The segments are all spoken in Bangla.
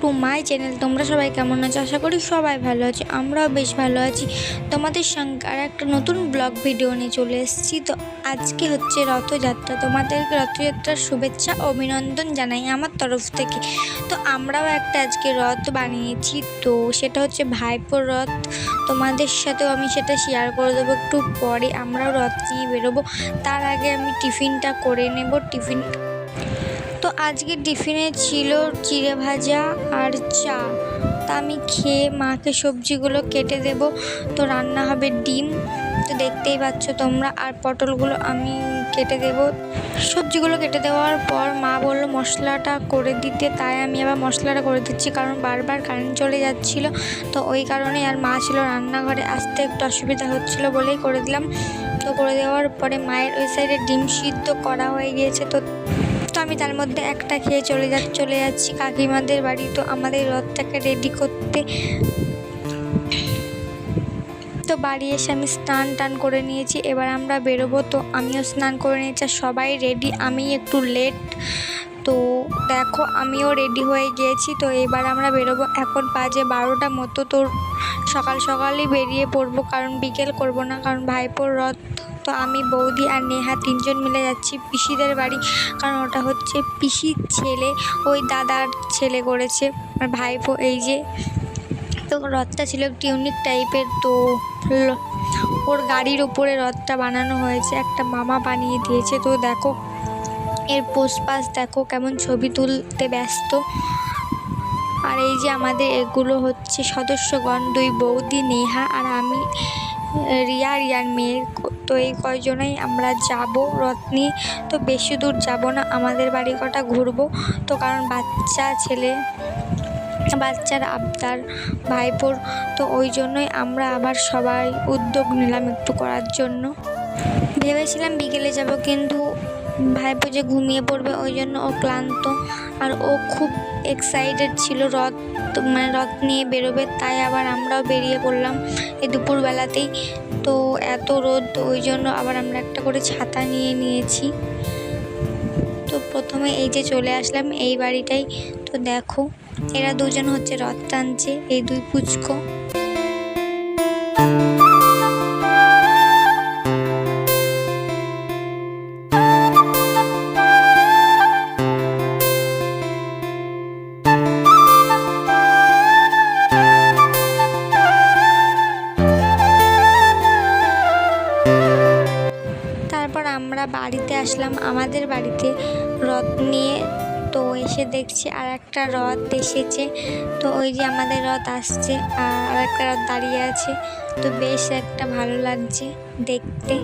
টু মাই চ্যানেল তোমরা সবাই কেমন আছো? আশা করি সবাই ভালো আছে, আমরাও বেশ ভালো আছি। তোমাদের সঙ্গে আর একটা নতুন ব্লগ ভিডিও নিয়ে চলে এসেছি। তো আজকে হচ্ছে রথযাত্রা। তোমাদেরকে রথযাত্রার শুভেচ্ছা, অভিনন্দন জানাই আমার তরফ থেকে। তো আমরাও একটা আজকে রথ বানিয়েছি। তো সেটা হচ্ছে ভাইপোর রথ। তোমাদের সাথেও আমি সেটা শেয়ার করে দেবো একটু পরে। আমরাও রথ নিয়ে বেরোবো। তার আগে আমি টিফিনটা করে নেব। টিফিন তো আজকে টিফিনে ছিল চিড়ে ভাজা আর চা। তা আমি খেয়ে মাকে সবজিগুলো কেটে দেব। তো রান্না হবে ডিম। তো দেখতেই পাচ্ছ তোমরা, আর পটলগুলো আমি কেটে দেব। সবজিগুলো কেটে দেওয়ার পর মা বলল, মশলাটা করে দিতে। তাই আমি আবার মশলাটা করে দিচ্ছি, কারণ বারবার কারেন্ট চলে যাচ্ছিল। তো ওই কারণে আর মা ছিল রান্নাঘরে। আসতে একটু অসুবিধা হচ্ছিল বলেই করে দিলাম। তো করে দেওয়ার পরে মায়ের ওই সাইডে ডিম সিদ্ধ করা হয়ে গিয়েছে। তো আমি তার মধ্যে একটা খেয়ে চলে যা, চলে যাচ্ছি। কাকিমাদের বাড়ি তো আমাদের রথটাকে রেডি করতে। তো বাড়ি এসে আমি স্নান টান করে নিয়েছি, এবার আমরা বেরোবো। তো আমিও স্নান করে নিয়েছি সবাই রেডি আমি একটু লেট তো দেখো, আমিও রেডি হয়ে গিয়েছি। তো এবার আমরা বেরোবো। এখন বাজে বারোটা মতো। তো সকাল সকালই বেরিয়ে পড়ব, কারণ বিকেল করব না, কারণ ভাইপোর রথ তো আমি বৌদি আর নেহা তিনজন মিলে যাচ্ছি পিসিদের বাড়ি। কারণ ওটা হচ্ছে পিসির ছেলে, ওই দাদার ছেলে করেছে। আর ভাইপো এই যে, তো রথটা ছিল একটু ইউনিক টাইপের তো ওর গাড়ির উপরে রথটা বানানো হয়েছে। একটা মামা বানিয়ে দিয়েছে। তো দেখো, এর পোস্টপাস দেখো, কেমন ছবি তুলতে ব্যস্ত। আর এই যে আমাদের এগুলো হচ্ছে সদস্যগণ, দুই বৌদি, নেহা আর আমি। রিয়া, রিয়ার মেয়ের তো এই কয়জনেই আমরা যাব। রথ নিয়ে তো বেশি দূর যাব না, আমাদের বাড়ি কটা ঘুরবো। তো কারণ বাচ্চা ছেলে, বাচ্চার আবদার, ভাইপোর, তো ওই জন্যই আমরা আবার সবাই উদ্যোগ নিলাম একটু করার জন্য। ভেবেছিলাম বিকেলে যাব, কিন্তু ভাইপো যে ঘুমিয়ে পড়বে, ওই জন্য ও ক্লান্ত। আর ও খুব এক্সাইটেড ছিল রথ মানে রথ নিয়ে বেরোবে, তাই আবার আমরাও বেরিয়ে পড়লাম এই দুপুরবেলাতেই। তো এত রোদ, ওই জন্য আবার আমরা একটা করে ছাতা নিয়ে নিয়েছি। তো প্রথমে এই যে চলে আসলাম, এই বাড়িটাই। তো দেখো, এরা দুজন হচ্ছে রথ টানছে, এই দুই পুচকো। আমরা বাড়িতে আসলাম, আমাদের বাড়িতে রথ নিয়ে তো এসে দেখছি আর একটা রথ এসেছে। তো ওই যে আমাদের রথ আসছে, আর একটা রথ দাঁড়িয়ে আছে। তো বেশ একটা ভালো লাগছে দেখতে।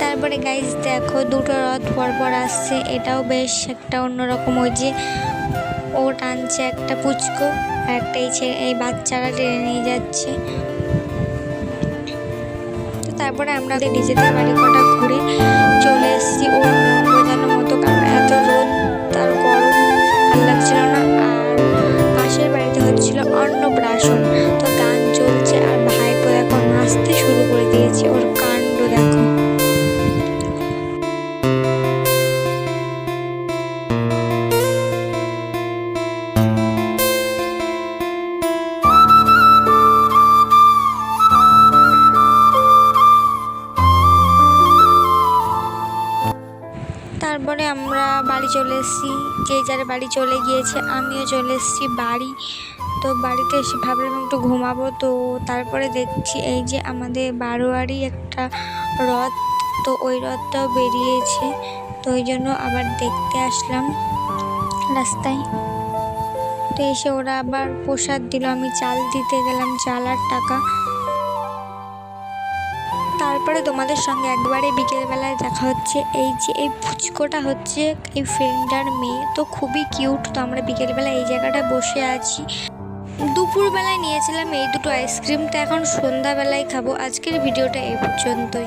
তারপরে গাইজ দেখো দুটো রথ পরপর আসছে, এটাও বেশ একটা অন্যরকম ওই যে ও টানছে একটা পুচকো, আর একটা এই এই বাচ্চারা টেনে নিয়ে যাচ্ছে। তারপরে আমরা নিজেদের বাড়ি কটা ঘুরে চলে এসেছি ওর মন বোঝানোর মতো কারণ এত রোদ, তার গরম ভালো লাগছিল না। আর পাশের বাড়িতে হচ্ছিল অন্নপ্রাশন। তো গান চলছে আর ভাইপো এখন নাচতে শুরু করে দিয়েছে, ওর কাণ্ড দেখো। চলে এসেছি। যে যার বাড়ি চলে গিয়েছে, আমিও চলে এসেছি বাড়ি। তো বাড়িতে এসে ভাবলাম একটু ঘুমাবো। তো তারপরে দেখছি এই যে আমাদের বারোয়ারি একটা রথ, তো ওই রথটাও বেরিয়েছে। তো ওই জন্য আবার দেখতে আসলাম রাস্তায়। তো এসে ওরা আবার প্রসাদ দিল। আমি চাল দিতে গেলাম, চাল আর টাকা। তারপরে তোমাদের সঙ্গে একবারে বিকেলবেলায় দেখা হচ্ছে। এই যে, এই ফুচকোটা হচ্ছে এই ফ্রেন্ডার মেয়ে। তো খুবই কিউট। তো আমরা বিকেলবেলা এই জায়গাটা বসে আছি। দুপুরবেলায় নিয়েছিলাম এই দুটো আইসক্রিমটা এখন সন্ধ্যাবেলায় খাব। আজকের ভিডিওটা এই পর্যন্তই।